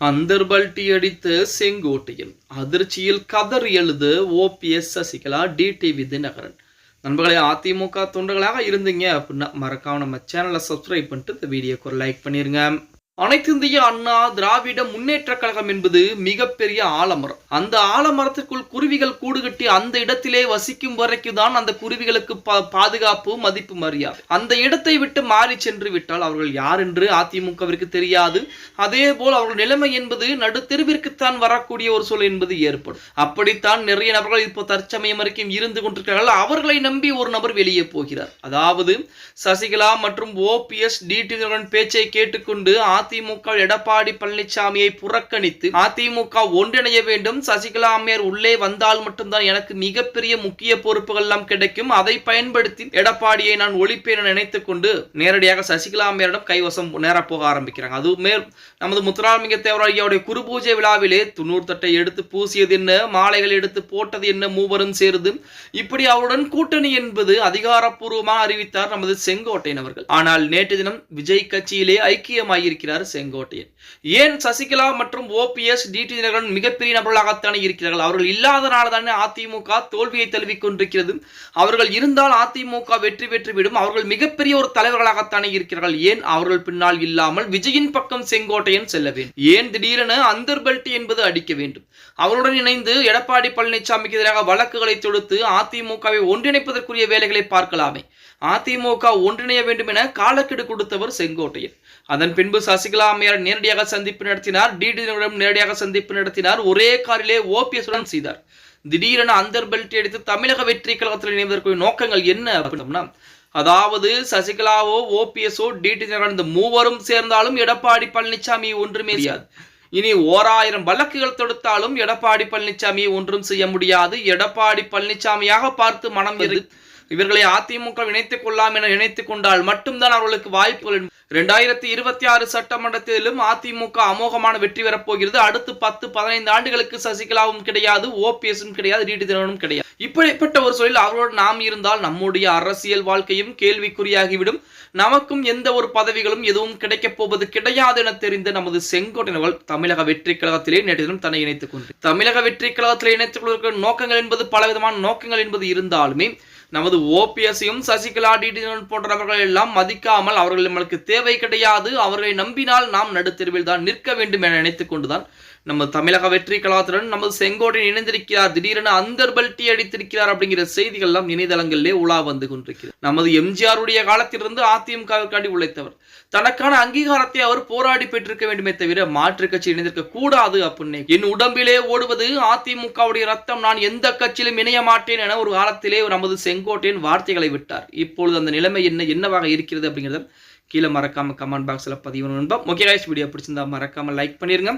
அந்தர்பல்டி அடித்து செங்கோட்டையில் அதிர்ச்சியில் கதர் எழுது ஓபிஎஸ் சசிகலா டிடிவி தினகரன். நண்பர்களே அதிமுக தொண்டர்களாக இருந்தீங்க அப்படின்னா மறக்காம நம்ம சேனலை சப்ஸ்கிரைப் பண்ணிட்டு இந்த வீடியோக்கு ஒரு லைக் பண்ணிருங்க. அனைத்து இந்திய அண்ணா திராவிட முன்னேற்ற கழகம் என்பது மிகப்பெரிய ஆலமரம். அந்த ஆலமரத்திற்குள் குருவிகள் கூடு கட்டி அந்த இடத்திலே வசிக்கும் வரைக்கும் தான் அந்த குருவிகளுக்கு பா- பாதுகாப்பு மதிப்பு மரியாதை. அந்த இடத்தை விட்டு மாறி சென்று விட்டால் அவர்கள் யார் என்று அதிமுகவிற்கு தெரியாது. அதே போல் அவர்கள் நிலைமை என்பது நடுத்தெருவிற்குத்தான் வரக்கூடிய ஒரு சூழல் என்பது ஏற்படும். அப்படித்தான் நிறைய நபர்கள் இப்போ தற்சமயம் வரைக்கும் இருந்து கொண்டிருக்கிறார்கள். அவர்களை நம்பி ஒரு நபர் வெளியே போகிறார். அதாவது சசிகலா மற்றும் ஓபிஎஸ் டிடி பேச்சை கேட்டுக்கொண்டு அதிமுக எடப்பாடி பழனிசாமியை புறக்கணித்து அதிமுக ஒன்றிணைய வேண்டும். சசிகலா அம்மையார் உள்ளே வந்தால் மட்டும்தான் எனக்கு மிகப்பெரிய முக்கிய பொறுப்புகள் எல்லாம் கிடைக்கும். அதை பயன்படுத்தி எடப்பாடியை நான் ஒழிப்பேன் நினைத்துக் கொண்டு நேரடியாக சசிகலா அம்மையாரிடம் கைவசம் நேர போக ஆரம்பிக்கிறாங்க. அதுவுமே நமது முத்துராமிக தேவராஜியாவுடைய குரு பூஜை விழாவிலே துண்ணூறு தட்டை எடுத்து பூசியது என்ன? மாலைகள் எடுத்து போட்டது என்ன? மூவரும் சேர்ந்து இப்படி அவருடன் கூட்டணி என்பது அதிகாரப்பூர்வமாக அறிவித்தார் நமது செங்கோட்டையன் அவர்கள். ஆனால் நேற்று தினம் விஜய் கட்சியிலே ஐக்கியமாயிருக்கிறார். செங்கோட்டையன். ஏன் சசிகலா மற்றும் ஓபிஎஸ் டிடி தினகரன் மிகப்பெரிய நபர்களாகத்தானே இருக்கிறார்கள்? அவர்கள் இல்லாதனால தானே அதிமுக தோல்வியை தழுவிக் கொண்டிருக்கிறது. அவர்கள் இருந்தால் அதிமுக வெற்றி பெற்றுவிடும். அவர்கள் மிகப்பெரிய ஒரு தலைவர்களாகத்தானே இருக்கிறார்கள். ஏன் அவர்கள் பின்னால் இல்லாமல் விஜயின் பக்கம் செங்கோட்டையன் செல்ல வேண்டும்? ஏன் திடீரென அந்தர்பல்ட்டி என்பது அடிக்க வேண்டும்? அவருடன் இணைந்து எடப்பாடி பழனிசாமிக்கு எதிராக வழக்குகளை தொடுத்து அதிமுகவை ஒன்றிணைப்பதற்குரிய வேலைகளை பார்க்கலாமே. அதிமுக ஒன்றிணைய வேண்டும் என காலக்கெடு கொடுத்தவர் செங்கோட்டையன். அதன் பின்பு சசிகலா அம்மையார் நேரடியாக சந்திப்பு நடத்தினார். டிடியிடம் நேரடியாக சந்திப்பு நடத்தினார். ஒரே காரிலே ஓபிஎஸ் உடன் செய்தார். திடீரென அந்தர் பெல்ட் எடுத்து தமிழக வெற்றி கழகத்தில் இணைவதற்கு நோக்கங்கள் என்ன அப்படின்னா அதாவது சசிகலாவோ ஓபிஎஸ்ஓ டிடி இந்த மூவரும் சேர்ந்தாலும் எடப்பாடி பழனிசாமி ஒன்றுமே செய்யாது. இனி ஓராயிரம் வழக்குகள் தொடுத்தாலும் எடப்பாடி பழனிசாமி ஒன்றும் செய்ய முடியாது. எடப்பாடி பழனிசாமியாக பார்த்து மனம் இவர்களை அதிமுக இணைத்துக் கொள்ளலாம் என நினைத்துக் கொண்டால் மட்டும்தான் அவர்களுக்கு வாய்ப்புகள் இரண்டாயிரத்தி இருபத்தி ஆறு சட்டமன்றத்திலும் அதிமுக அமோகமான வெற்றி பெறப்போகிறது அடுத்து பத்து பதினைந்து ஆண்டுகளுக்கு சசிகலாவும் கிடையாது ஓபிஎஸும் கிடையாது டிடி தினகரனும் கிடையாது. இப்படிப்பட்ட ஒரு சூழலில் அவரோடு நாம் இருந்தால் நம்முடைய அரசியல் வாழ்க்கையும் கேள்விக்குறியாகிவிடும். நமக்கும் எந்த ஒரு பதவிகளும் எதுவும் கிடைக்கப் போவது கிடையாது என தெரிந்த நமது செங்கோட்டையர்கள் தமிழக வெற்றி கழகத்திலே நேற்று தினம் தன்னை இணைத்துக் கொண்டு தமிழக வெற்றி கழகத்திலே இணைத்துக் கொள்வதற்கு நோக்கங்கள் என்பது பலவிதமான நோக்கங்கள் என்பது இருந்தாலுமே நமது ஓபிஎஸ்ஸையும் சசிகலா டிடிஎன் போன்றவர்கள் எல்லாம் மதிக்காமல் அவர்கள் நம்மளுக்கு தேவை கிடையாது. அவர்களை நம்பினால் நாம் நடுத்தெருவில் தான் நிற்க வேண்டும் என நினைத்துக் கொண்டுதான் நம்ம தமிழக வெற்றி கலாத்துடன் நமது செங்கோடன் இணைந்திருக்கிறார். திடீரென அந்தர் டீ அடித்திருக்கிறார் அப்படிங்கிற செய்திகள் எல்லாம் இணையதளங்களிலே உலா வந்து கொண்டிருக்கிறது. நமது எம்ஜிஆருடைய காலத்திலிருந்து அதிமுகவிற்காண்டி உழைத்தவர். தனக்கான அங்கீகாரத்தை அவர் போராடி பெற்றிருக்க வேண்டுமே தவிர மாற்று கட்சி இணைந்திருக்க கூடாது அப்படின்னு என் உடம்பிலே ஓடுவது அதிமுகவுடைய ரத்தம். நான் எந்த கட்சியிலும் இணைய மாட்டேன் என ஒரு காலத்திலே நமது செங்கோட்டையின் வார்த்தைகளை விட்டார். இப்பொழுது அந்த நிலைமை என்ன என்னவாக இருக்கிறது அப்படிங்கிறத கீழே மறக்காம கமெண்ட் பாக்ஸில் பதிவு நண்பா முக்கிய வீடியோ பிடிச்சிருந்தா மறக்காம லைக் பண்ணிருங்க.